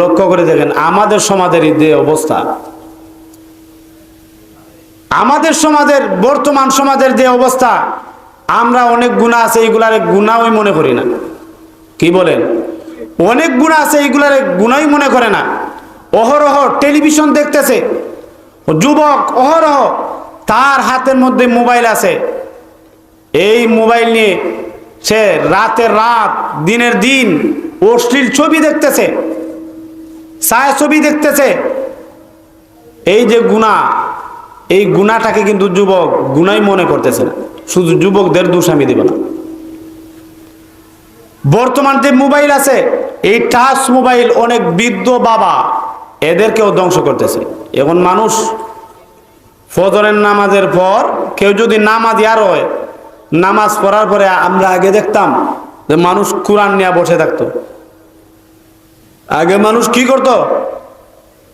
লক্ষ্য করে দেখেন, আমাদের সমাজের যে অবস্থা, আমাদের সমাজের, বর্তমান সমাজের যে অবস্থা, আমরা অনেক গুণা আছে, এইগুলার গুণাওই মনে করি না। কি বলেন? অনেক গুণা আছে, এইগুলার গুণাই মনে করে না। অহরহ টেলিভিশন দেখতেছে, যুবক অহরহ, তার হাতের মধ্যে মোবাইল আছে। এই মোবাইল নিয়ে সে রাতের রাত, দিনের দিন অশ্লীল ছবি দেখতেছে। ছায়া ছবি দেখতেছে। এই যে গুণা, এই গুণাটাকে কিন্তু যুবক গুণাই মনে করতেছে না। শুধু যুবকদের দোষ আমি দেব না। বর্তমান যে মোবাইল আছে, এই টাচ মোবাইল অনেক বৃদ্ধ বাবা এদেরকেও ধ্বংস করতেছে। এখন মানুষ ফজরের নামাজের পর কেউ যদি নামাজ আর হয়, নামাজ পড়ার পরে আমরা আগে দেখতাম যে মানুষ কোরআন নিয়ে বসে থাকতো। আগে মানুষ কি করত?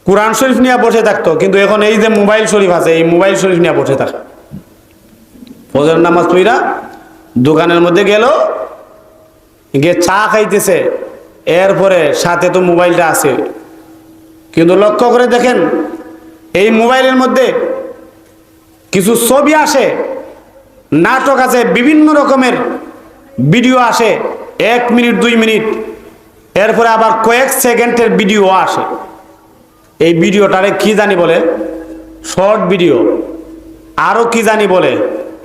কোরআন শরীফ নিয়ে বসে থাকতো, কিন্তু এখন এই যে মোবাইল শরীফ আছে, এই মোবাইল শরীফ নিয়ে বসে থাকে। ফজর নামাজ পইরা দোকানের মধ্যে গেল, গিয়ে চা খাইতেছে, এরপরে সাথে তো মোবাইলটা আছে। কিন্তু লক্ষ্য করে দেখেন, এই মোবাইলের মধ্যে কিছু ছবি আসে, নাটক আছে, বিভিন্ন রকমের ভিডিও আসে, এক মিনিট, দুই মিনিট। এরপরে আবার কয়েক সেকেন্ডের ভিডিও আসে। এই ভিডিওটারে কি জানি বলে? শর্ট ভিডিও আরও কি জানি বলে?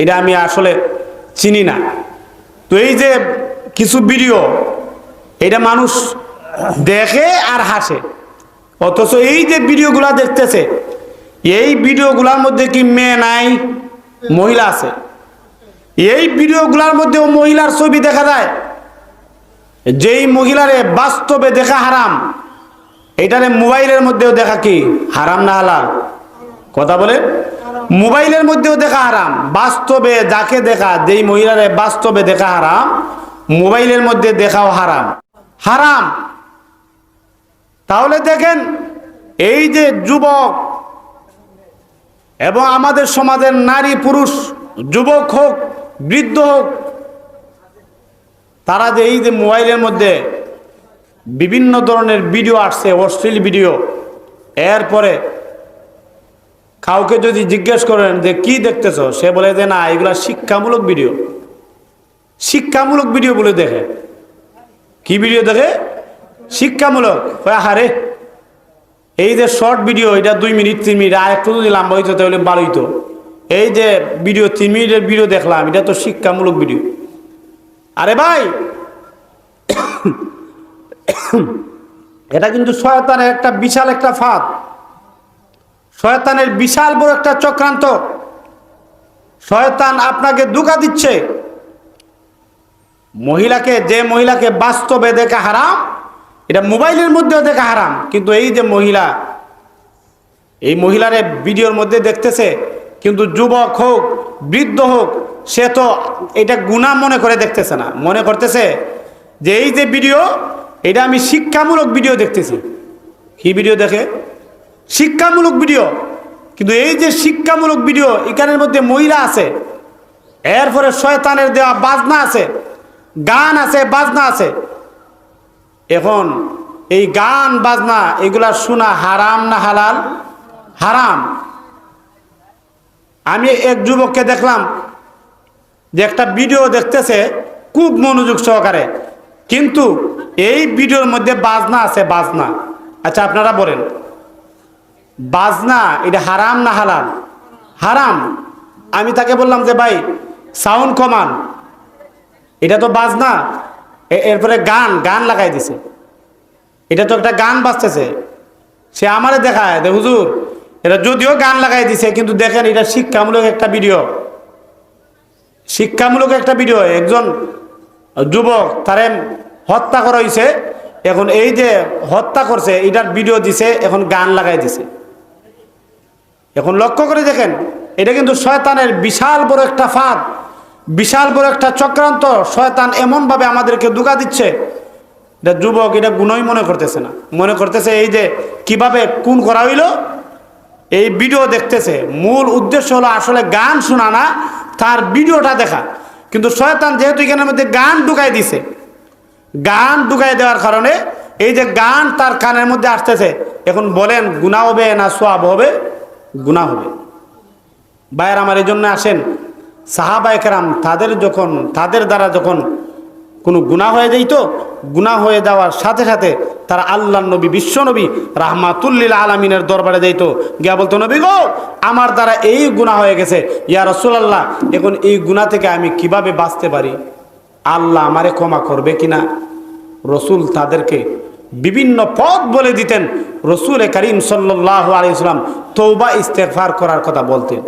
এটা আমি আসলে চিনি না। তো এই যে কিছু ভিডিও এটা মানুষ দেখে আর হাসে। অথচ এই যে ভিডিওগুলা দেখতেছে, এই ভিডিওগুলোর মধ্যে কি মেয়ে নাই? মহিলা আছে। এই ভিডিওগুলোর মধ্যেও মহিলার ছবি দেখা যায়। যেই মহিলারে বাস্তবে দেখা হারাম, এটারে মোবাইলের মধ্যেও দেখা কি? হারাম না হালাল? কথা বলে? মোবাইলের মধ্যেও দেখা হারাম। বাস্তবে যাকে দেখা, যেই মহিলারে বাস্তবে দেখা হারাম, মোবাইলের মধ্যে দেখাও হারাম। হারাম। তাহলে দেখেন, এই যে যুবক এবং আমাদের সমাজের নারী, পুরুষ, যুবক হোক, বৃদ্ধ হোক তারা যে এই যে মোবাইলের মধ্যে বিভিন্ন ধরনের ভিডিও আসছে, অশ্লীল ভিডিও, এরপরে কাউকে যদি জিজ্ঞেস করেন যে কি দেখতেছ, সে বলে যে না, এগুলা শিক্ষামূলক ভিডিও। শিক্ষামূলক ভিডিও বলে দেখে। কি ভিডিও দেখে? শিক্ষামূলক। আহারে, এই যে শর্ট ভিডিও, এটা দুই মিনিট, তিন মিনিট আর একটু যদি লাম্বা হইতো তাহলে ভালো হইতো। এই যে ভিডিও, তিন মিনিটের ভিডিও দেখলাম, এটা তো শিক্ষামূলক ভিডিও। আরে ভাই! এটা কিন্তু শয়তানের একটা বিশাল একটা ফাঁদ। শয়তানের বিশাল বড় একটা চক্রান্ত। শয়তান আপনাকে দুকা দিচ্ছে। মহিলাকে, যে মহিলাকে বাস্তবে দেখা হারাম, এটা মোবাইলের মধ্যেও দেখা হারাম। কিন্তু এই যে মহিলা, এই মহিলারে ভিডিওর মধ্যে দেখতেছে, কিন্তু যুবক হোক, বৃদ্ধ হোক সে তো এটা গুণা মনে করে দেখতেছে না। মনে করতেছে যে এই যে ভিডিও এটা আমি শিক্ষামূলক ভিডিও দেখতেছি। কি ভিডিও দেখে? শিক্ষামূলক ভিডিও কিন্তু এই যে শিক্ষামূলক ভিডিও এখানের মধ্যে মহিলা আছে। এরপরে শয়তানের দেওয়া বাজনা আছে। গান আছে, বাজনা আছে। এখন এই গান, বাজনা, এগুলা শোনা হারাম না হালাল? হারাম। আমি এক যুবককে দেখলাম যে একটা ভিডিও দেখতেছে খুব মনোযোগ সহকারে। কিন্তু এই ভিডিওর মধ্যে বাজনা আছে, বাজনা। আচ্ছা আপনারা বলেন। বাজনা, এটা হারাম না হালাল? হারাম। আমি তাকে বললাম যে, ভাই সাউন্ড কমান। এটা তো বাজনা। এরপরে গান গান লাগাই দিছে। এটা তো একটা গান বাজতেছে। সে আমারে দেখায় হুজুর, এটা যদিও গান লাগাই দিছে, কিন্তু দেখেন এটা শিক্ষামূলক একটা ভিডিও শিক্ষামূলক একটা ভিডিও একজন যুবক তারে হত্যা করা হয়েছে এখন এই যে হত্যা করছে, এটার ভিডিও দিছে, এখন গান লাগাই দিছে। এখন লক্ষ্য করে দেখেন, এটা কিন্তু শয়তানের বিশাল বড় একটা ফাঁদ, বিশাল বড় একটা চক্রান্ত, শয়তান এমনভাবে আমাদেরকে দুকা দিচ্ছে। এটা যুবক, এটা গুণই মনে করতেছে না। মনে করতেছে এই যে কীভাবে কোন করা হইল, এই ভিডিও দেখতেছে। মূল উদ্দেশ্য হলো আসলে গান শোনা না তার ভিডিওটা দেখা। কিন্তু শয়তান যেহেতু এখানের মধ্যে গান ঢুকাই দিছে, গান ঢুকাই দেওয়ার কারণে এই যে গান তার কানের মধ্যে আসতেছে, এখন বলেন গুণা হবে না সোয়াব হবে? গুণা হবে। ভাইয়ের আমার এই জন্য আসেন। সাহাবায়কেরাম তাদের যখন, তাদের দ্বারা যখন কোনো গুণা হয়ে যাইতো গুণা হয়ে যাওয়ার সাথে সাথে তারা আল্লাহ নবী বিশ্বনবী রাহমাতুল্লিল আলমিনের দরবারে যাইতো। গিয়া বলতো, নবী গো, আমার দ্বারা এই গুণা হয়ে গেছে। ইয়া রসুলাল্লাহ, এখন এই গুণা থেকে আমি কীভাবে বাঁচতে পারি? আল্লাহ আমারে ক্ষমা করবে কিনা রসুল তাদেরকে বিভিন্ন পথ বলে দিতেন। রসুল করিম সাল্লাহ আলাইসালাম তৌবা ইস্তেফার করার কথা বলতেন।